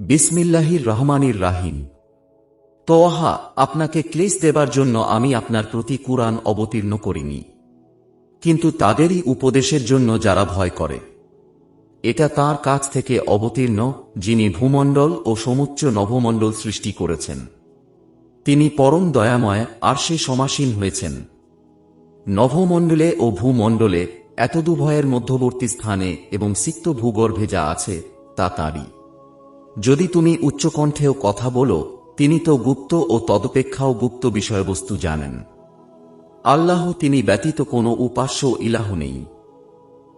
বিসমিল্লাহির রহমানির রাহিম। তোয়াহা, আপনাকে ক্লেশ দেবার জন্য আমি আপনার প্রতি কুরআন অবতীর্ণ করিনি। কিন্তু তাদেরই উপদেশের জন্য যারা ভয় করে। এটা তার কাছ থেকে অবতীর্ণ, যিনি ভূমণ্ডল ও সমুচ্চ নভমণ্ডল সৃষ্টি করেছেন। তিনি পরম দয়াময় আর সে সমাসীন হয়েছেন। নভমণ্ডলে ও ভূমণ্ডলে এত দুভয়ের মধ্যবর্তী স্থানে এবং সিক্ত ভূগর্ভে যা আছে, তা তাঁরই। যদি তুমি উচ্চকণ্ঠেও কথা বলো, তিনি তো গুপ্ত ও তদপেক্ষাও গুপ্ত বিষয়বস্তু জানেন। আল্লাহ তিনি ব্যতীত কোনো উপাস্য ইলাহ নেই।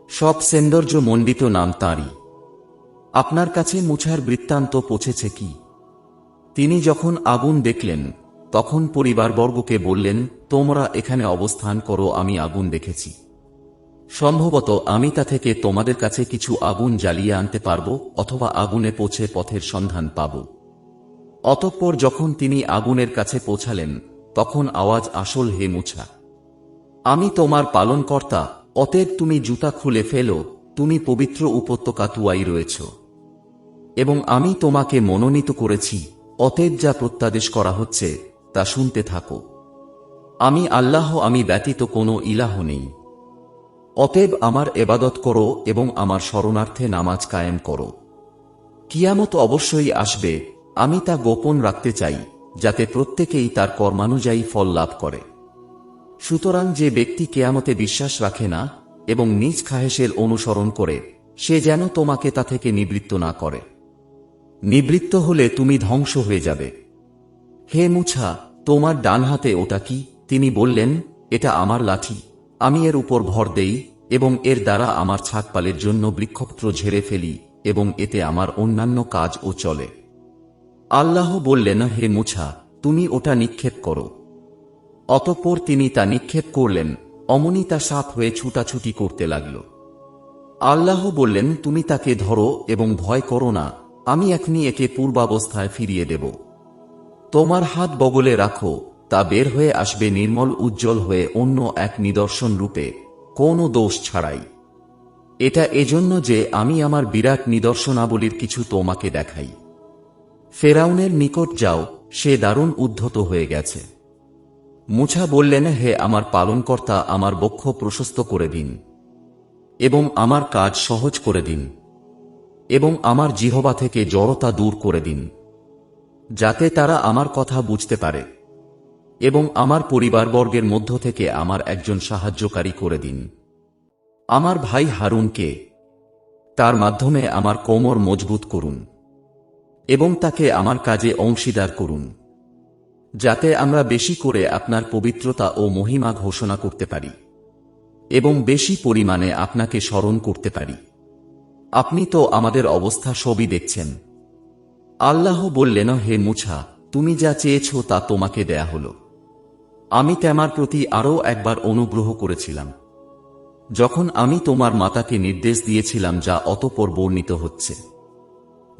সব সৌন্দর্য মণ্ডিত নাম তাঁরই। আপনার কাছে মুছার বৃত্তান্ত পৌঁছেছে কি? তিনি যখন আগুন দেখলেন, তখন পরিবারবর্গকে বললেন, তোমরা এখানে অবস্থান করো, আমি আগুন দেখেছি। সম্ভবত আমি তা থেকে তোমাদের কাছে কিছু আগুন জ্বালিয়ে আনতে পারব, অথবা আগুনে পৌঁছে পথের সন্ধান পাব। অতঃপর যখন তিনি আগুনের কাছে পৌঁছালেন, তখন আওয়াজ আসল, হে মুছা! আমি তোমার পালনকর্তা, অতএব তুমি জুতা খুলে ফেলো, তুমি পবিত্র উপত্যকা তুয়াই রয়েছ। এবং আমি তোমাকে মনোনীত করেছি, অতএব যা প্রত্যাদেশ করা হচ্ছে, তা শুনতে থাকো। আমি আল্লাহ, আমি ব্যতীত কোনো ইলাহ নেই। অতএব আমার এবাদত করো এবং আমার শরণার্থে নামাজ কায়েম করো। কিয়ামত অবশ্যই আসবে, আমি তা গোপন রাখতে চাই, যাতে প্রত্যেকেই তার কর্মানুযায়ী ফল লাভ করে। সুতরাং যে ব্যক্তি কেয়ামতে বিশ্বাস রাখে না এবং নিজ খাহেসের অনুসরণ করে, সে যেন তোমাকে তা থেকে নিবৃত্ত না করে। নিবৃত্ত হলে তুমি ধ্বংস হয়ে যাবে। হে মুছা, তোমার ডান হাতে ওটা কি? তিনি বললেন, এটা আমার লাঠি। আমি এর উপর ভর দেই, এবং এর দ্বারা আমার ছাকপালের জন্য বৃক্ষপত্র ঝেড়ে ফেলি, এবং এতে আমার অন্যান্য কাজও চলে। আল্লাহ বললেন, হে মুছা, তুমি ওটা নিক্ষেপ করো। অতঃপর তিনি তা নিক্ষেপ করলেন, অমনি তা সাপ হয়ে ছুটাছুটি করতে লাগল। আল্লাহ বললেন, তুমি তাকে ধরো এবং ভয় করো না, আমি এখনই একে পূর্বাবস্থায় ফিরিয়ে দেব। তোমার হাত বগলে রাখো তা বের হয়ে আসবে নির্মল উজ্জ্বল হয়ে অন্য এক নিদর্শন রূপে। কোনো দোষ ছাড়াই। এটা এজন্য যে আমি আমার বিরাট নিদর্শনাবলীর কিছু তোমাকে দেখাই। ফেরাউনের নিকট যাও, সে দারুণ উদ্ধত হয়ে গেছে। মুছা বললেন, হে আমার পালনকর্তা, আমার বক্ষ প্রশস্ত করে দিন। এবং আমার কাজ সহজ করে দিন। এবং আমার জিহবা থেকে জড়তা দূর করে দিন। যাতে তারা আমার কথা বুঝতে পারে। এবং আমার পরিবারবর্গের মধ্য থেকে আমার একজন সাহায্যকারী করে দিন। আমার ভাই হারুনকে তার মাধ্যমে আমার কোমর মজবুত করুন এবং তাকে আমার কাজে অংশীদার করুন, যাতে আমরা বেশি করে আপনার পবিত্রতা ও মহিমা ঘোষণা করতে পারি এবং বেশি পরিমাণে আপনাকে স্মরণ করতে পারি। আপনি তো আমাদের অবস্থা সবই দেখছেন। আল্লাহ বললেন, হে মুছা, তুমি যা চেয়েছ তা তোমাকে দেয়া হল। আমি তেমার প্রতি আরও একবার অনুগ্রহ করেছিলাম। যখন আমি তোমার মাতাকে নির্দেশ দিয়েছিলাম যা অতপর বর্ণিত হচ্ছে।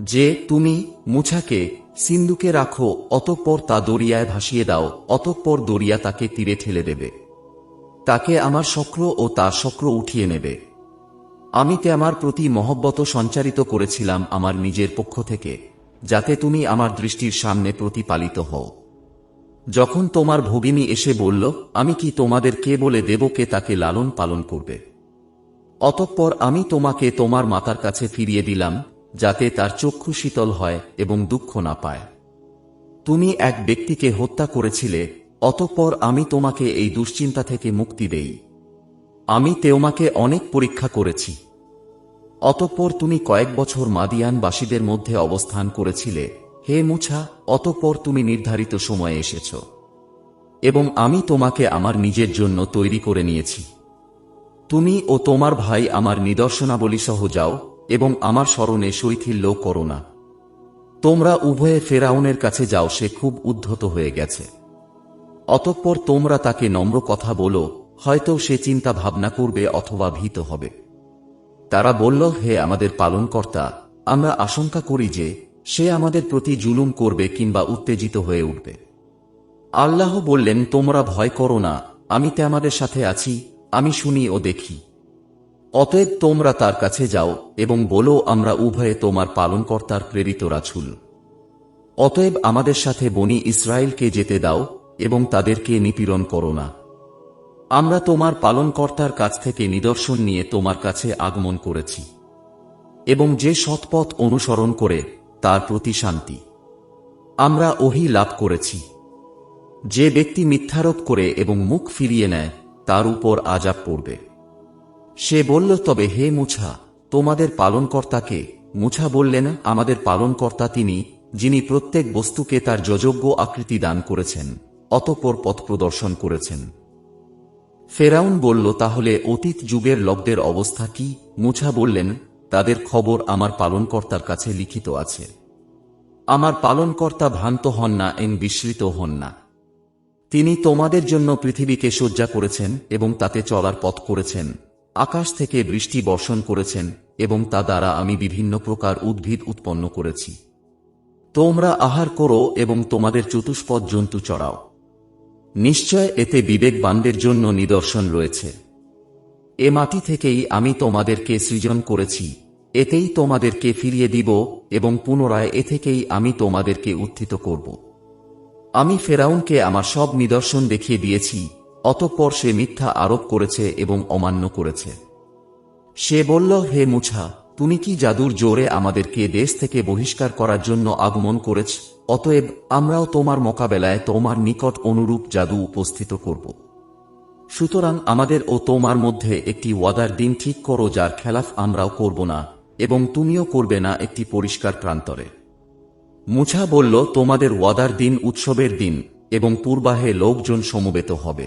যে তুমি মুছাকে, সিন্ধুকে রাখো, অতঃপর তা দরিয়ায় ভাসিয়ে দাও, অতঃপর দরিয়া তাকে তীরে ঠেলে দেবে। তাকে আমার শক্র ও তার শক্র উঠিয়ে নেবে। আমি তে আমার প্রতি মহব্বত সঞ্চারিত করেছিলাম আমার নিজের পক্ষ থেকে, যাতে তুমি আমার দৃষ্টির সামনে প্রতিপালিত হও। যখন তোমার ভগিনী এসে বলল, আমি কি তোমাদের কে বলে দেবকে তাকে লালন পালন করবে? অতঃপর আমি তোমাকে তোমার মাতার কাছে ফিরিয়ে দিলাম, যাতে তার চক্ষু শীতল হয় এবং দুঃখ না পায়। তুমি এক ব্যক্তিকে হত্যা করেছিলে, অতঃপর আমি তোমাকে এই দুশ্চিন্তা থেকে মুক্তি দেই। আমি তেওমাকে অনেক পরীক্ষা করেছি। অতঃপর তুমি কয়েক বছর মাদিয়ানবাসীদের মধ্যে অবস্থান করেছিলে হে মুছা, অতঃপর তুমি নির্ধারিত সময়ে এসেছ। এবং আমি তোমাকে আমার নিজের জন্য তৈরি করে নিয়েছি। তুমি ও তোমার ভাই আমার নিদর্শনাবলী সহ যাও, এবং আমার স্মরণে শৈথিল্য করো না। তোমরা উভয়ে ফেরাউনের কাছে যাও, সে খুব উদ্ধত হয়ে গেছে। অতঃপর তোমরা তাকে নম্র কথা বলো, হয়তো সে চিন্তা ভাবনা করবে অথবা ভীত হবে। তারা বলল, হে আমাদের পালনকর্তা, আমরা আশঙ্কা করি যে সে আমাদের প্রতি জুলুম করবে কিংবা উত্তেজিত হয়ে উঠবে। আল্লাহ বললেন, তোমরা ভয় করো না, আমি তে আমাদের সাথে আছি, আমি শুনি ও দেখি। অতএব তোমরা তার কাছে যাও এবং বলো, আমরা উভয়ে তোমার পালনকর্তার প্রেরিত রাছুল অতএব আমাদের সাথে বনি ইসরায়েলকে যেতে দাও এবং তাদেরকে নিপীড়ন করো না। আমরা তোমার পালনকর্তার কাছ থেকে নিদর্শন নিয়ে তোমার কাছে আগমন করেছি। এবং যে সৎপথ অনুসরণ করে তার প্রতি শান্তি। আমরা ওহি লাভ করেছি। যে ব্যক্তি মিথ্যারোপ করে এবং মুখ ফিরিয়ে নেয়, তার উপর আজাব পড়বে। সে বলল, তবে হে মুছা, তোমাদের পালনকর্তাকে মুছা বললেন, আমাদের পালনকর্তা তিনি, যিনি প্রত্যেক বস্তুকে তার যযোগ্য আকৃতি দান করেছেন, অতপর পথ প্রদর্শন করেছেন। ফেরাউন বলল, তাহলে অতীত যুগের লোকদের অবস্থা কি? মুছা বললেন তাদের খবর আমার পালনকর্তার কাছে লিখিত আছে। আমার পালনকর্তা ভ্রান্ত হন না, এন বিস্মৃত হন না। তিনি তোমাদের জন্য পৃথিবীকে সজ্জা করেছেন এবং তাতে চলার পথ করেছেন, আকাশ থেকে বৃষ্টি বর্ষণ করেছেন এবং তা দ্বারা আমি বিভিন্ন প্রকার উদ্ভিদ উৎপন্ন করেছি। তোমরা আহার করো এবং তোমাদের চতুষ্পদ জন্তু চড়াও। নিশ্চয় এতে বিবেকবানদের জন্য নিদর্শন রয়েছে। এ মাটি থেকেই আমি তোমাদেরকে সৃজন করেছি। এতেই তোমাদেরকে ফিরিয়ে দিব এবং পুনরায় এ থেকেই আমি তোমাদেরকে উত্থিত করব। আমি ফেরাউনকে আমার সব নিদর্শন দেখিয়ে দিয়েছি, অতঃপর সে মিথ্যা আরোপ করেছে এবং অমান্য করেছে। সে বলল, হে মুছা, তুমি কি জাদুর জোরে আমাদেরকে দেশ থেকে বহিষ্কার করার জন্য আগমন করেছ? অতএব আমরাও তোমার মোকাবেলায় তোমার নিকট অনুরূপ জাদু উপস্থিত করব। সুতরাং আমাদের ও তোমার মধ্যে একটি ওয়াদার দিন ঠিক করো যার খেলাফ আমরাও করব না, এবং তুমিও করবে না একটি পরিষ্কার প্রান্তরে মুছা বলল, তোমাদের ওয়াদার দিন উৎসবের দিন, এবং পূর্বাহে লোকজন সমবেত হবে।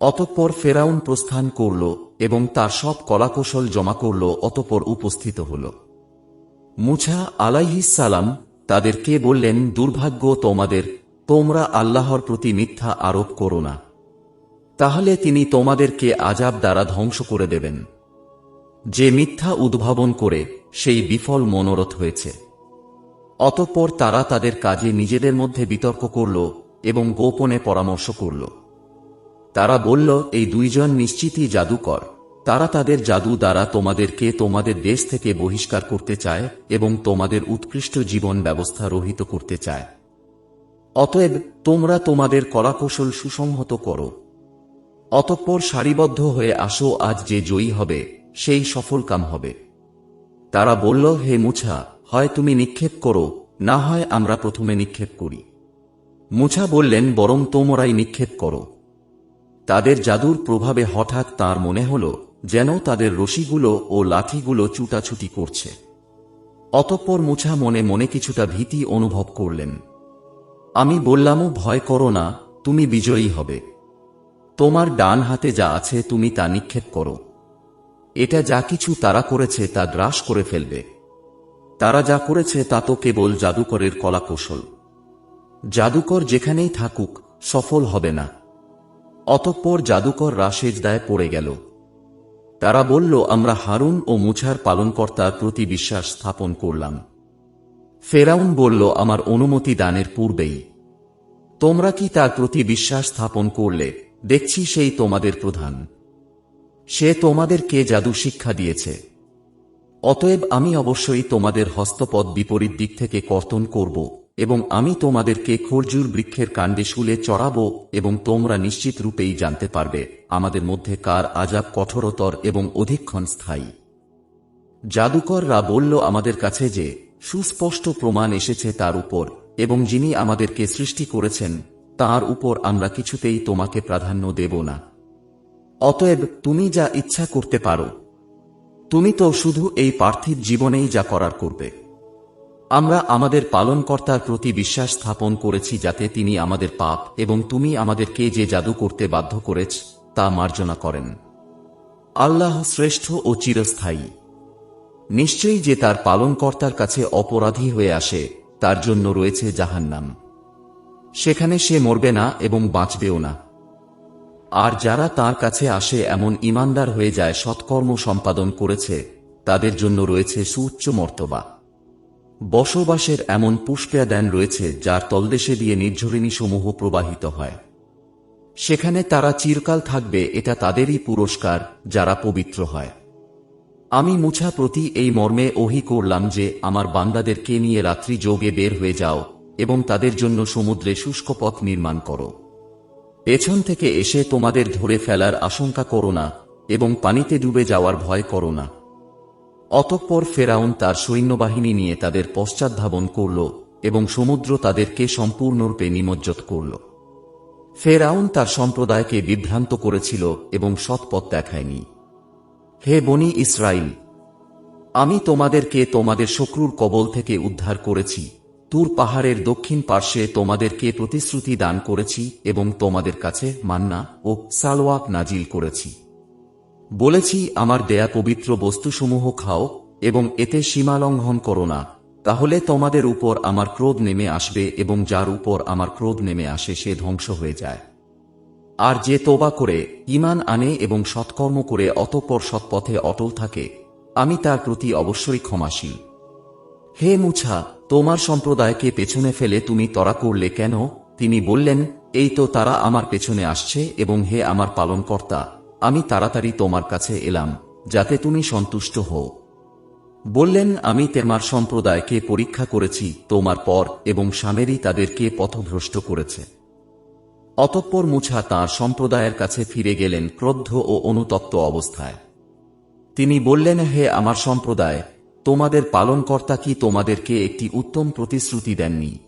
অতঃপর ফেরাউন প্রস্থান করল, এবং তার সব কলাকৌশল জমা করল, অতঃপর উপস্থিত হল। মুছা আলাইহিসালাম তাদেরকে বললেন, দুর্ভাগ্য তোমাদের, তোমরা আল্লাহর প্রতি মিথ্যা আরোপ করো না। তাহলে তিনি তোমাদেরকে আজাব দ্বারা ধ্বংস করে দেবেন। যে মিথ্যা উদ্ভাবন করে সেই বিফল মনোরথ হয়েছে। অতঃপর তারা তাদের কাজে নিজেদের মধ্যে বিতর্ক করল এবং গোপনে পরামর্শ করল। তারা বলল, এই দুইজন নিশ্চিতই জাদুকর। তারা তাদের জাদু দ্বারা তোমাদেরকে তোমাদের দেশ থেকে বহিষ্কার করতে চায় এবং তোমাদের উৎকৃষ্ট জীবন ব্যবস্থা রহিত করতে চায়। অতএব তোমরা তোমাদের কলাকৌশল সুসংহত করো। অতঃপর সারিবদ্ধ হয়ে আসো, আজ যে জয়ী হবে, সেই সফলকাম হবে। তারা বলল, হে মুছা, হয় তুমি নিক্ষেপ করো, না হয় আমরা প্রথমে নিক্ষেপ করি। মুছা বললেন, বরং তোমরাই নিক্ষেপ করো। তাদের জাদুর প্রভাবে হঠাৎ তার মনে হল, যেন তাদের রশিগুলো ও লাঠিগুলো চুটাছুটি করছে। অতঃপর মুছা মনে মনে কিছুটা ভীতি অনুভব করলেন। আমি বললামও ভয় করো না, তুমি বিজয়ী হবে। তোমার ডান হাতে যা আছে তুমি তা নিক্ষেপ করো। এটা যা কিছু তারা করেছে তা গ্রাস করে ফেলবে। তারা যা করেছে তা তো কেবল জাদুকরের কলাকৌশল। জাদুকর যেখানেই থাকুক, সফল হবে না। অতঃপর জাদুকর রাশেজদায় পড়ে গেল। তারা বলল, আমরা হারুন ও মুছার পালনকর্তার প্রতি বিশ্বাস স্থাপন করলাম। ফেরাউন বলল, আমার অনুমতি দানের পূর্বেই। তোমরা কি তার প্রতি বিশ্বাস স্থাপন করলে? দেখছি সেই তোমাদের প্রধান। সে তোমাদেরকে জাদু শিক্ষা দিয়েছে। অতএব আমি অবশ্যই তোমাদের হস্তপদ বিপরীত দিক থেকে কর্তন করব এবং আমি তোমাদেরকে খরজুর বৃক্ষের কাণ্ডে শুলে চড়াব এবং তোমরা নিশ্চিত রূপেই জানতে পারবে আমাদের মধ্যে কার আজাব কঠোরতর এবং অধিকক্ষণ স্থায়ী। জাদুকররা বলল আমাদের কাছে যে, সুস্পষ্ট প্রমাণ এসেছে তার উপর এবং যিনি আমাদেরকে সৃষ্টি করেছেন তার উপর আমরা কিছুতেই তোমাকে প্রাধান্য দেব না। অতএব তুমি যা ইচ্ছা করতে পারো, তুমি তো শুধু এই পার্থিব জীবনেই যা করার করবে। আমরা আমাদের পালনকর্তার প্রতি বিশ্বাস স্থাপন করেছি যাতে তিনি আমাদের পাপ এবং তুমি আমাদেরকে যে জাদু করতে বাধ্য করেছ, তা মার্জনা করেন। আল্লাহ শ্রেষ্ঠ ও চিরস্থায়ী। নিশ্চয়ই যে তার পালনকর্তার কাছে অপরাধী হয়ে আসে, তার জন্য রয়েছে জাহান্নাম। সেখানে সে মরবে না এবং বাঁচবেও না। আর যারা তার কাছে আসে এমন ইমানদার হয়ে যায়, সৎকর্ম সম্পাদন করেছে, তাদের জন্য রয়েছে সুউচ্চ মর্তবা। বসবাসের এমন পুষ্পেয়াদান রয়েছে, যার তলদেশে দিয়ে নির্ঝরিণী সমূহ প্রবাহিত হয়। সেখানে তারা চিরকাল থাকবে, এটা তাদেরই পুরস্কার, যারা পবিত্র হয়। আমি মুছা প্রতি এই মর্মে ওহি করলাম যে, আমার বান্দাদেরকে নিয়ে রাত্রি যোগে বের হয়ে যাও এবং তাদের জন্য সমুদ্রে শুষ্ক পথ নির্মাণ করো। পেছন থেকে এসে তোমাদের ধরে ফেলার আশঙ্কা করো না এবং পানিতে ডুবে যাওয়ার ভয় করো না। অতঃপর ফেরাউন তার সৈন্যবাহিনী নিয়ে তাদের পশ্চাৎধাবন করল এবং সমুদ্র তাদেরকে সম্পূর্ণরূপে নিমজ্জত করল। ফেরাউন তার সম্প্রদায়কে বিভ্রান্ত করেছিল এবং সৎপথ দেখায়নি। হে বনি ইসরাইল, আমি তোমাদেরকে তোমাদের শত্রুর কবল থেকে উদ্ধার করেছি। তুর পাহাড়ের দক্ষিণ পার্শ্বে তোমাদেরকে প্রতিশ্রুতি দান করেছি এবং তোমাদের কাছে মান্না ও সালওয়াক নাজিল করেছি। বলেছি, আমার দেয়া পবিত্র বস্তুসমূহ খাও এবং এতে সীমালঙ্ঘন করো না। তাহলে তোমাদের উপর আমার ক্রোধ নেমে আসবে এবং যার উপর আমার ক্রোধ নেমে আসে সে ধ্বংস হয়ে যায়। আর যে তোবা করে ইমান আনে এবং সৎকর্ম করে অতপর সৎপথে অটল থাকে, আমি তার প্রতি অবশ্যই ক্ষমাশীল। হে মুছা তোমার সম্প্রদায়কে পেছনে ফেলে তুমি তরা করলে কেন? তিনি বললেন, এই তো তারা আমার পেছনে আসছে এবং হে আমার পালনকর্তা, আমি তাড়াতাড়ি তোমার কাছে এলাম, যাতে তুমি সন্তুষ্ট হও। বললেন, আমি তোমার সম্প্রদায়কে পরীক্ষা করেছি, তোমার পর এবং স্বামেরই তাদেরকে পথভ্রষ্ট করেছে। অতঃপর মুছা তাঁর সম্প্রদায়ের কাছে ফিরে গেলেন ক্রদ্ধ ও অনুতপ্ত অবস্থায়। তিনি বললেন, হে আমার সম্প্রদায় তোমাদের পালনকর্তা কি তোমাদেরকে একটি উত্তম প্রতিশ্রুতি দেননি?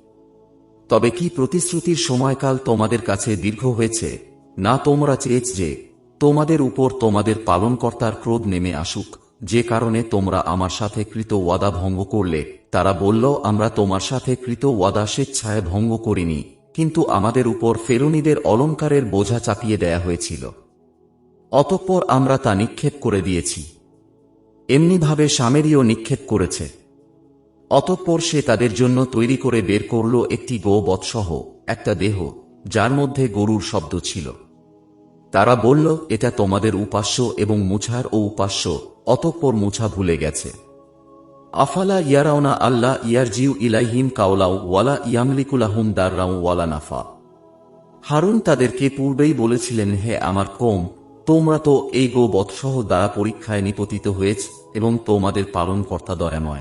তবে কি প্রতিশ্রুতির সময়কাল তোমাদের কাছে দীর্ঘ হয়েছে? না তোমরা চেয়েছ যে তোমাদের উপর তোমাদের পালনকর্তার ক্রোধ নেমে আসুক। যে কারণে তোমরা আমার সাথে কৃত ওয়াদা ভঙ্গ করলে। তারা বলল, আমরা তোমার সাথে কৃত ওয়াদা স্বেচ্ছায় ভঙ্গ করিনি, কিন্তু আমাদের উপর ফেরুনিদের অলঙ্কারের বোঝা চাপিয়ে দেয়া হয়েছিল। অতঃপর আমরা তা নিক্ষেপ করে দিয়েছি। এমনিভাবে স্বামেরীও নিক্ষেপ করেছে। অতঃপর সে তাদের জন্য তৈরি করে বের করল একটি গো বৎসহ একটা দেহ, যার মধ্যে গরুর শব্দ ছিল। তারা বলল, এটা তোমাদের উপাস্য এবং মুছার ও উপাস্য, অতঃপর মুছা ভুলে গেছে। আফালা ইয়ারাওনা আল্লাহ ইয়ারজিউ ইলাইহিম কাওলাও ওয়ালা ইয়ামলিকুলাহুম দাররাও ওয়ালা নাফা। হারুন তাদেরকে পূর্বেই বলেছিলেন, হে আমার কোম তোমরা তো এই গো বৎসহ দ্বারা পরীক্ষায় নিপতিত হয়েছ এবং তোমাদের পালন পালনকর্তা দয়াময়।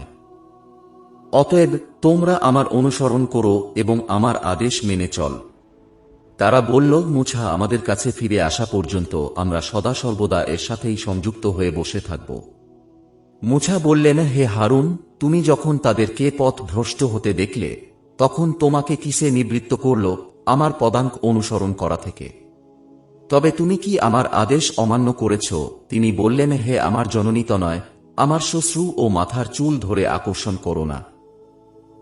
অতএব তোমরা আমার অনুসরণ করো এবং আমার আদেশ মেনে চল। তারা বলল, মুছা, আমাদের কাছে ফিরে আসা পর্যন্ত আমরা সদা সর্বদা এর সাথেই সংযুক্ত হয়ে বসে থাকব। মুছা বললেন, হে হারুন, তুমি যখন তাদেরকে পথ ভ্রষ্ট হতে দেখলে, তখন তোমাকে কিসে নিবৃত্ত করল? আমার পদাঙ্ক অনুসরণ করা থেকে। তবে তুমি কি আমার আদেশ অমান্য করেছ? তিনি বললেন, হে আমার জননীত নয় আমার শ্বশ্রু ও মাথার চুল ধরে আকর্ষণ করো না।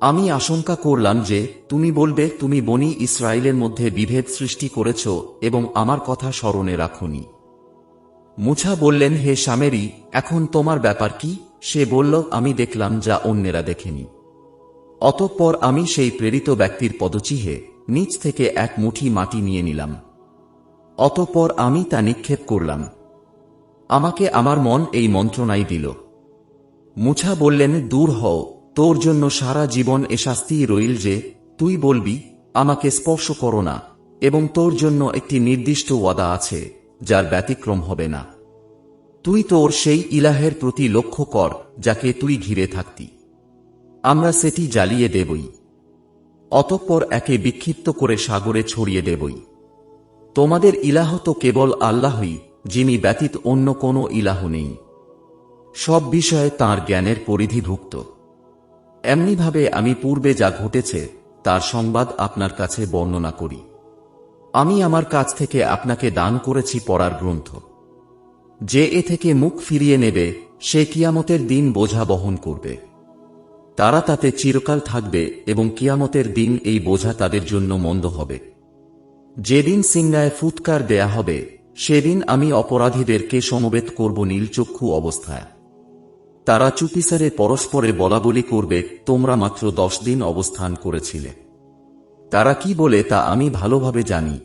আমি আশঙ্কা করলাম যে, তুমি বলবে, তুমি বনি ইসরায়েলের মধ্যে বিভেদ সৃষ্টি করেছ এবং আমার কথা স্মরণে রাখনি। মুছা বললেন, হে স্বামেরই এখন তোমার ব্যাপার কি? সে বলল, আমি দেখলাম যা অন্যেরা দেখেনি। অতঃপর আমি সেই প্রেরিত ব্যক্তির পদচিহে নিচ থেকে এক মুঠি মাটি নিয়ে নিলাম। অতঃপর আমি তা নিক্ষেপ করলাম। আমাকে আমার মন এই মন্ত্রণাই দিল। মুছা বললেন, দূর হও, তোর জন্য সারা জীবন এ শাস্তিই রইল যে, তুই বলবি, আমাকে স্পর্শ করো না, এবং তোর জন্য একটি নির্দিষ্ট ওয়াদা আছে, যার ব্যতিক্রম হবে না। তুই তোর সেই ইলাহের প্রতি লক্ষ্য কর, যাকে তুই ঘিরে থাকতি। আমরা সেটি জ্বালিয়ে দেবই। অতঃপর একে বিক্ষিপ্ত করে সাগরে ছড়িয়ে দেবই। তোমাদের ইলাহ তো কেবল আল্লাহই, যিনি ব্যতীত অন্য কোনো ইলাহ নেই। সব বিষয়ে তার জ্ঞানের পরিধিভুক্ত এমনিভাবে আমি পূর্বে যা ঘটেছে, তার সংবাদ আপনার কাছে বর্ণনা করি। আমি আমার কাছ থেকে আপনাকে দান করেছি পড়ার গ্রন্থ। যে এ থেকে মুখ ফিরিয়ে নেবে, সে কিয়ামতের দিন বোঝা বহন করবে। তারা তাতে চিরকাল থাকবে এবং কিয়ামতের দিন এই বোঝা তাদের জন্য মন্দ হবে। যেদিন সিংহায় ফুৎকার দেয়া হবে, সেদিন আমি অপরাধীদেরকে সমবেত করব নীলচক্ষু অবস্থায়। তারা চুপিসারে পরস্পরে বলাবলি করবে, তোমরা মাত্র দশ দিন অবস্থান করেছিলে। তারা কি বলে তা আমি ভালোভাবে জানি।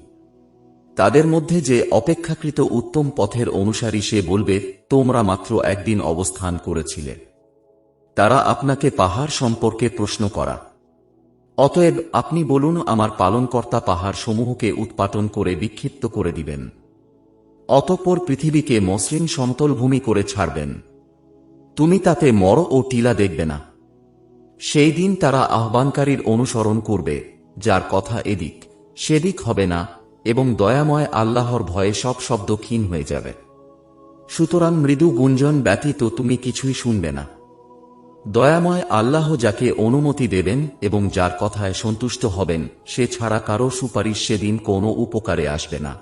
তাদের মধ্যে যে অপেক্ষাকৃত উত্তম পথের অনুসারী সে বলবে, তোমরা মাত্র একদিন অবস্থান করেছিলে। তারা আপনাকে পাহাড় সম্পর্কে প্রশ্ন করা। অতএব আপনি বলুন, আমার পালনকর্তা পাহাড় সমূহকে উৎপাটন করে বিক্ষিপ্ত করে দিবেন। অতঃপর পৃথিবীকে মসৃণ সমতল ভূমি করে ছাড়বেন। তুমি তাতে মর ও টিলা দেখবে না। সেই দিন তারা আহ্বানকারীর অনুসরণ করবে, যার কথা এদিক, সেদিক হবে না, এবং দয়াময় আল্লাহর ভয়ে সব শব্দ ক্ষীণ হয়ে যাবে। সুতরাং মৃদু গুঞ্জন ব্যতীত তুমি কিছুই শুনবে না। দয়াময় আল্লাহ যাকে অনুমতি দেবেন এবং যার কথায় সন্তুষ্ট হবেন, সে ছাড়া কারও সুপারিশ সেদিন কোনো উপকারে আসবে না।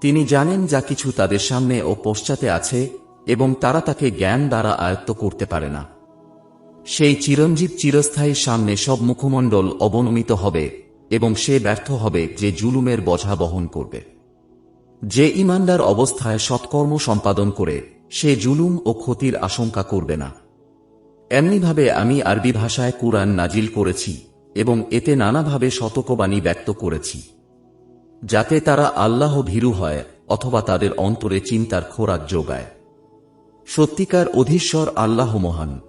তিনি জানেন যা কিছু তাদের সামনে ও পশ্চাতে আছে এবং তারা তাকে জ্ঞান দ্বারা আয়ত্ত করতে পারে না। সেই চিরঞ্জীব চিরস্থায়ীর সামনে সব মুখমণ্ডল অবনমিত হবে এবং সে ব্যর্থ হবে যে জুলুমের বোঝা বহন করবে। যে ইমানদার অবস্থায় সৎকর্ম সম্পাদন করে, সে জুলুম ও ক্ষতির আশঙ্কা করবে না। এমনিভাবে আমি আরবি ভাষায় কুরআন নাজিল করেছি এবং এতে নানাভাবে শতকবাণী ব্যক্ত করেছি। যাতে তারা আল্লাহ ভীরু হয় অথবা তাদের অন্তরে চিন্তার খোরাক যোগায়। সত্যিকার অধীশ্বর আল্লাহ মহান।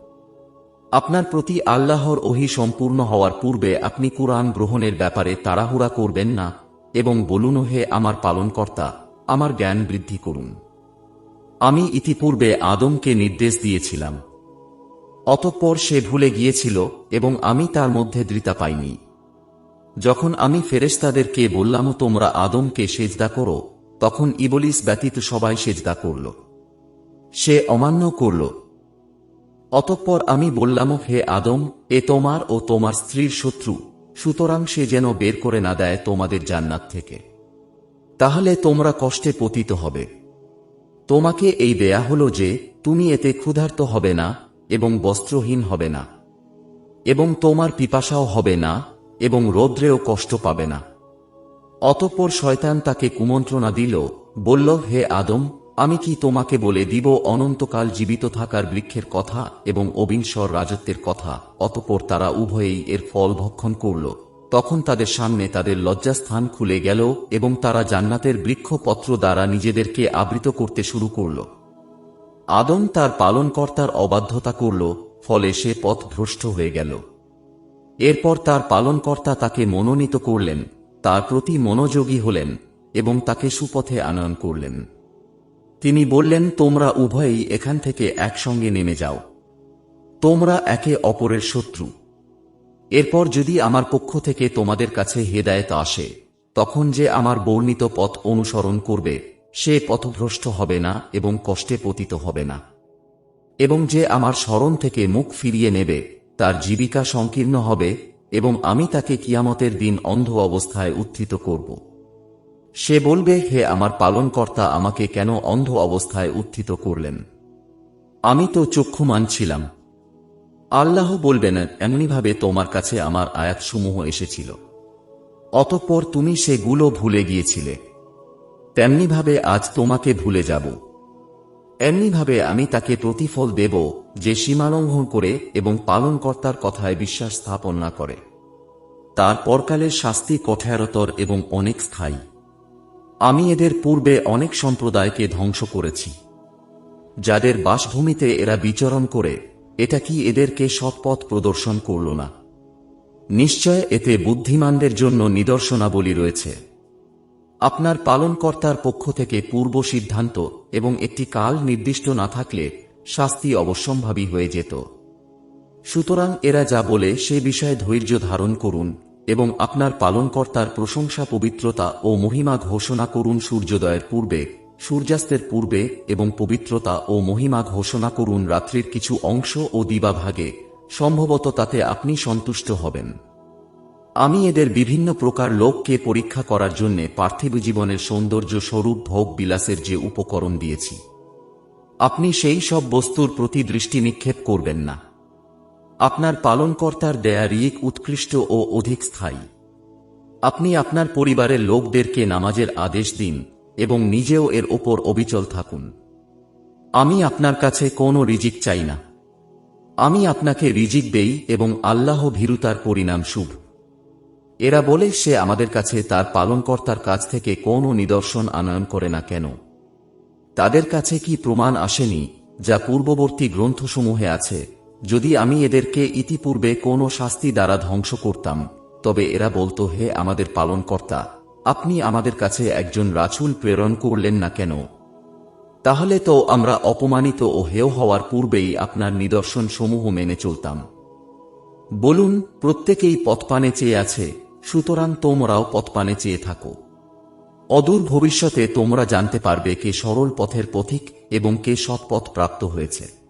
আপনার প্রতি আল্লাহর ওহি সম্পূর্ণ হওয়ার পূর্বে আপনি কুরআন গ্রহণের ব্যাপারে তাড়াহুড়া করবেন না এবং বলুন, হে আমার পালনকর্তা, আমার জ্ঞান বৃদ্ধি করুন। আমি ইতিপূর্বে আদমকে নির্দেশ দিয়েছিলাম। অতঃপর সে ভুলে গিয়েছিল এবং আমি তার মধ্যে দৃতা পাইনি। যখন আমি ফেরেশতাদেরকে বললাম, তোমরা আদমকে সেজদা করো, তখন ইবলিস ব্যতীত সবাই সেজদা করল। সে অমান্য করল। অতঃপর আমি বললাম, হে আদম, এ তোমার ও তোমার স্ত্রীর শত্রু, সুতরাং সে যেন বের করে না দেয় তোমাদের জান্নাত থেকে। তাহলে তোমরা কষ্টে পতিত হবে। তোমাকে এই দেয়া হল যে, তুমি এতে ক্ষুধার্ত হবে না এবং বস্ত্রহীন হবে না। এবং তোমার পিপাসাও হবে না, এবং রৌদ্রেও কষ্ট পাবে না। অতঃপর শয়তান তাকে কুমন্ত্রণা দিল, বলল, হে আদম, আমি কি তোমাকে বলে দিব অনন্তকাল জীবিত থাকার বৃক্ষের কথা এবং অবিংশর রাজত্বের কথা? অতঃপর তারা উভয়েই এর ফল ভক্ষণ করল। তখন তাদের সামনে তাদের লজ্জাস্থান খুলে গেল এবং তারা জান্নাতের বৃক্ষপত্র দ্বারা নিজেদেরকে আবৃত করতে শুরু করল। আদম তার পালনকর্তার অবাধ্যতা করল, ফলে সে পথ ভ্রষ্ট হয়ে গেল। এরপর তার পালনকর্তা তাকে মনোনীত করলেন, তার প্রতি মনোযোগী হলেন এবং তাকে সুপথে আনয়ন করলেন। তিনি বললেন, তোমরা উভয়ই এখান থেকে একসঙ্গে নেমে যাও। তোমরা একে অপরের শত্রু। এরপর যদি আমার পক্ষ থেকে তোমাদের কাছে হেদায়েত আসে, তখন যে আমার বর্ণিত পথ অনুসরণ করবে সে পথভ্রষ্ট হবে না এবং কষ্টে পতিত হবে না। এবং যে আমার স্মরণ থেকে মুখ ফিরিয়ে নেবে, তার জীবিকা সংকীর্ণ হবে এবং আমি তাকে কিয়ামতের দিন অন্ধ অবস্থায় উত্থিত করব। সে বলবে, হে আমার পালনকর্তা, আমাকে কেন অন্ধ অবস্থায় উত্থিত করলেন? আমি তো চক্ষুমান ছিলাম। আল্লাহ বলবেন, এমনিভাবে তোমার কাছে আমার আয়াতসমূহ এসেছিল। অতঃপর তুমি সেগুলো ভুলে গিয়েছিলে। তেমনিভাবে আজ তোমাকে ভুলে যাব। এমনিভাবে আমি তাকে প্রতিফল দেব যে সীমালঙ্ঘন করে এবং পালনকর্তার কথায় বিশ্বাস স্থাপন না করে। তার পরকালের শাস্তি কঠায়রতর এবং অনেক স্থায়ী। আমি এদের পূর্বে অনেক সম্প্রদায়কে ধ্বংস করেছি। যাদের বাসভূমিতে এরা বিচরণ করে, এটা কি এদেরকে সৎপথ প্রদর্শন করল না? নিশ্চয় এতে বুদ্ধিমানদের জন্য নিদর্শনাবলী রয়েছে। আপনার পালনকর্তার পক্ষ থেকে পূর্ব সিদ্ধান্ত এবং একটি কাল নির্দিষ্ট না থাকলে শাস্তি অবশ্যম্ভাবী হয়ে যেত। সুতরাং এরা যা বলে সে বিষয়ে ধৈর্য ধারণ করুন এবং আপনার পালনকর্তার প্রশংসা পবিত্রতা ও মহিমা ঘোষণা করুন সূর্যোদয়ের পূর্বে, সূর্যাস্তের পূর্বে এবং পবিত্রতা ও মহিমা ঘোষণা করুন রাত্রির কিছু অংশ ও দিবাভাগে। সম্ভবত তাতে আপনি সন্তুষ্ট হবেন। আমি এদের বিভিন্ন প্রকার লোককে পরীক্ষা করার জন্য পার্থিব জীবনের সৌন্দর্য স্বরূপ ভোগ বিলাসের যে উপকরণ দিয়েছি। আপনি সেই সব বস্তুর প্রতি দৃষ্টি নিক্ষেপ করবেন না। আপনার পালনকর্তার দেয়া রিক উৎকৃষ্ট ও অধিক স্থায়ী। আপনি আপনার পরিবারের লোকদেরকে নামাজের আদেশ দিন এবং নিজেও এর ওপর অবিচল থাকুন। আমি আপনার কাছে কোনো রিজিক চাই না। আমি আপনাকে রিজিক দেই এবং আল্লাহ ভীরুতার পরিণাম শুভ। এরা বলে, সে আমাদের কাছে তার পালনকর্তার কাছ থেকে কোনো নিদর্শন আনয়ন করে না কেন? তাদের কাছে কি প্রমাণ আসেনি যা পূর্ববর্তী গ্রন্থসমূহে আছে? যদি আমি এদেরকে ইতিপূর্বে কোনো শাস্তি দ্বারা ধ্বংস করতাম, তবে এরা বলতো, হে আমাদের পালনকর্তা, আপনি আমাদের কাছে একজন রাছুল প্রেরণ করলেন না কেন? তাহলে তো আমরা অপমানিত ও হেয় হওয়ার পূর্বেই আপনার নিদর্শন সমূহ মেনে চলতাম। বলুন, প্রত্যেকেই পথপানে চেয়ে আছে সুতরাং তোমরাও পথপানে চেয়ে থাকো। অদূর ভবিষ্যতে তোমরা জানতে পারবে কে সরল পথের পথিক এবং কে সৎপথ প্রাপ্ত হয়েছে।